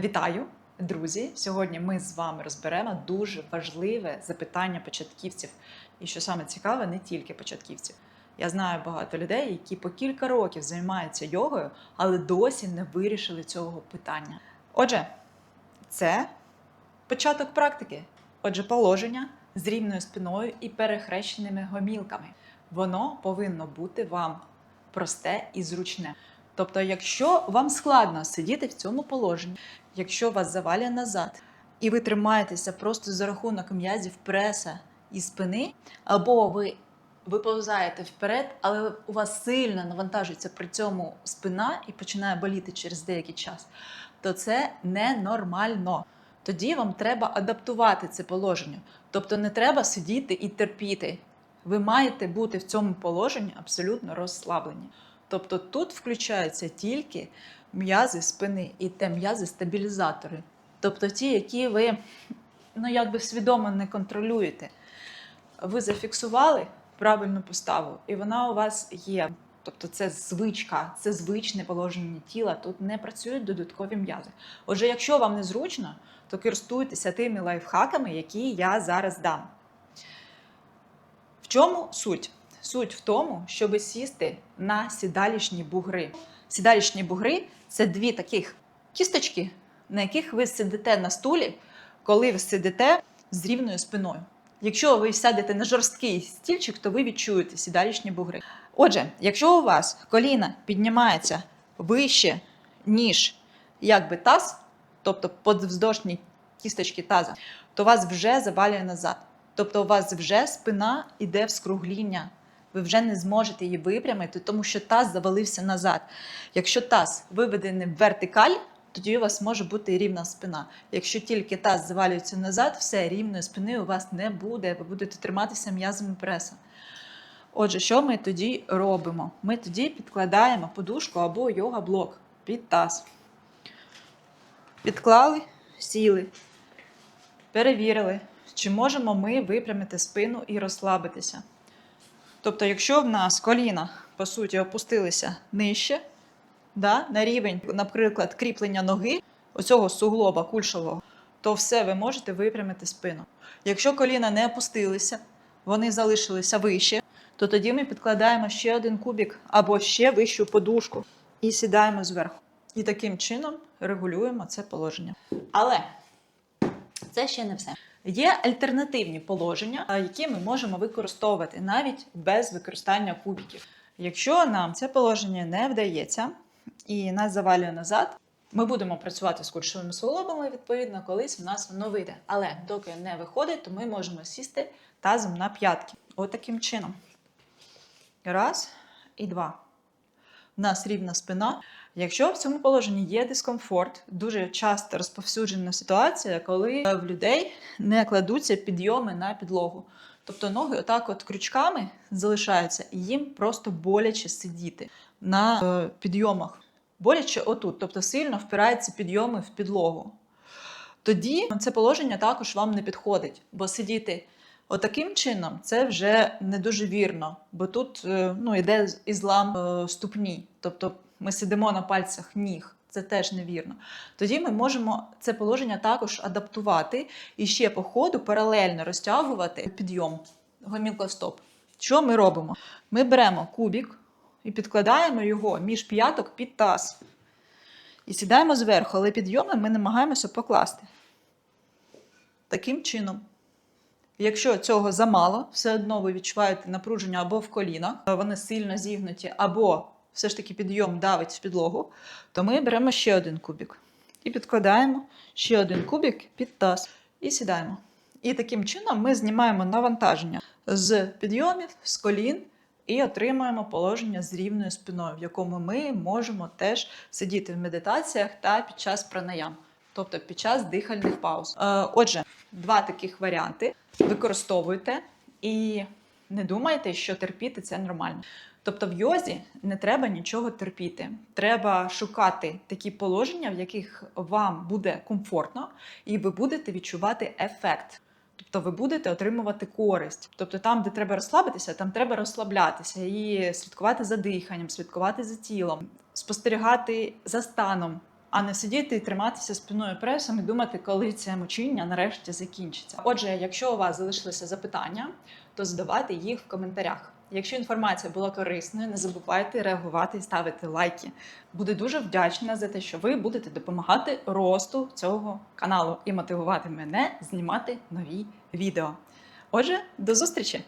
Вітаю, друзі! Сьогодні ми з вами розберемо дуже важливе запитання початківців. І що саме цікаве, не тільки початківців. Я знаю багато людей, які по кілька років займаються йогою, але досі не вирішили цього питання. Отже, це початок практики. Отже, положення з рівною спиною і перехрещеними гомілками. Воно повинно бути вам просте і зручне. Тобто, якщо вам складно сидіти в цьому положенні, якщо вас завалює назад, і ви тримаєтеся просто за рахунок м'язів преса і спини, або ви виповзаєте вперед, але у вас сильно навантажується при цьому спина і починає боліти через деякий час, то це ненормально. Тоді вам треба адаптувати це положення. Тобто не треба сидіти і терпіти. Ви маєте бути в цьому положенні абсолютно розслаблені. Тобто тут включаються тільки м'язи спини і те м'язи-стабілізатори. Тобто ті, які ви ну, якби свідомо не контролюєте. Ви зафіксували правильну поставу, і вона у вас є. Тобто це звичка, це звичне положення тіла. Тут не працюють додаткові м'язи. Отже, якщо вам незручно, то користуйтеся тими лайфхаками, які я зараз дам. В чому суть? Суть в тому, щоб сісти на сідалішні бугри. Сідалішні бугри це дві таких кісточки, на яких ви сидите на стулі, коли ви сидите з рівною спиною. Якщо ви сядете на жорсткий стільчик, то ви відчуєте сідалішні бугри. Отже, якщо у вас коліна піднімається вище, ніж якби таз, тобто подвздошні кісточки таза, то вас вже завалює назад. Тобто у вас вже спина йде в скругління. Ви вже не зможете її випрямити, тому що таз завалився назад. Якщо таз виведений в вертикаль, тоді у вас може бути рівна спина. Якщо тільки таз завалюється назад, все рівної спини у вас не буде. Ви будете триматися м'язами преса. Отже, що ми тоді робимо? Ми тоді підкладаємо подушку або йога-блок під таз. Підклали, сіли, перевірили, чи можемо ми випрямити спину і розслабитися. Тобто, якщо в нас коліна, по суті, опустилися нижче, да, на рівень, наприклад, кріплення ноги, оцього суглоба кульшового, то все ви можете випрямити спину. Якщо коліна не опустилися, вони залишилися вище, то тоді ми підкладаємо ще один кубік або ще вищу подушку і сідаємо зверху. І таким чином регулюємо це положення. Але це ще не все. Є альтернативні положення, які ми можемо використовувати навіть без використання кубиків. Якщо нам це положення не вдається і нас завалює назад, ми будемо працювати з кульшовими суглобами, відповідно, колись в нас воно вийде. Але доки не виходить, то ми можемо сісти тазом на п'ятки. Отаким чином. Раз і два. Нас рівна спина. Якщо в цьому положенні є дискомфорт, дуже часто розповсюджена ситуація, коли в людей не кладуться підйоми на підлогу. Тобто ноги отак от крючками залишаються, і їм просто боляче сидіти на е, підйомах. Боляче отут, тобто сильно впираються підйоми в підлогу. Тоді це положення також вам не підходить, бо сидіти отаким чином це вже не дуже вірно, бо тут е, ну, йде ізлам е, ступні. Тобто ми сидимо на пальцях ніг. Це теж невірно. Тоді ми можемо це положення також адаптувати і ще по ходу паралельно розтягувати підйом гомілкостоп. Що ми робимо? Ми беремо кубік і підкладаємо його між п'яток під таз. І сідаємо зверху, але підйоми ми намагаємося покласти. Таким чином. Якщо цього замало, все одно ви відчуваєте напруження або в колінах, вони сильно зігнуті, або все ж таки підйом давить в підлогу, то ми беремо ще один кубик і підкладаємо ще один кубик під таз і сідаємо. І таким чином ми знімаємо навантаження з підйомів, з колін і отримуємо положення з рівною спиною, в якому ми можемо теж сидіти в медитаціях та під час пранаям, тобто під час дихальних пауз. Е, Отже, два таких варіанти використовуйте і не думайте, що терпіти це нормально. Тобто в йозі не треба нічого терпіти. Треба шукати такі положення, в яких вам буде комфортно, і ви будете відчувати ефект. Тобто ви будете отримувати користь. Тобто там, де треба розслабитися, там треба розслаблятися і слідкувати за диханням, слідкувати за тілом, спостерігати за станом, а не сидіти і триматися спиною пресом і думати, коли це мучіння нарешті закінчиться. Отже, якщо у вас залишилися запитання, то задавайте їх в коментарях. Якщо інформація була корисною, не забувайте реагувати і ставити лайки. Буду дуже вдячна за те, що ви будете допомагати росту цього каналу і мотивувати мене знімати нові відео. Отже, до зустрічі!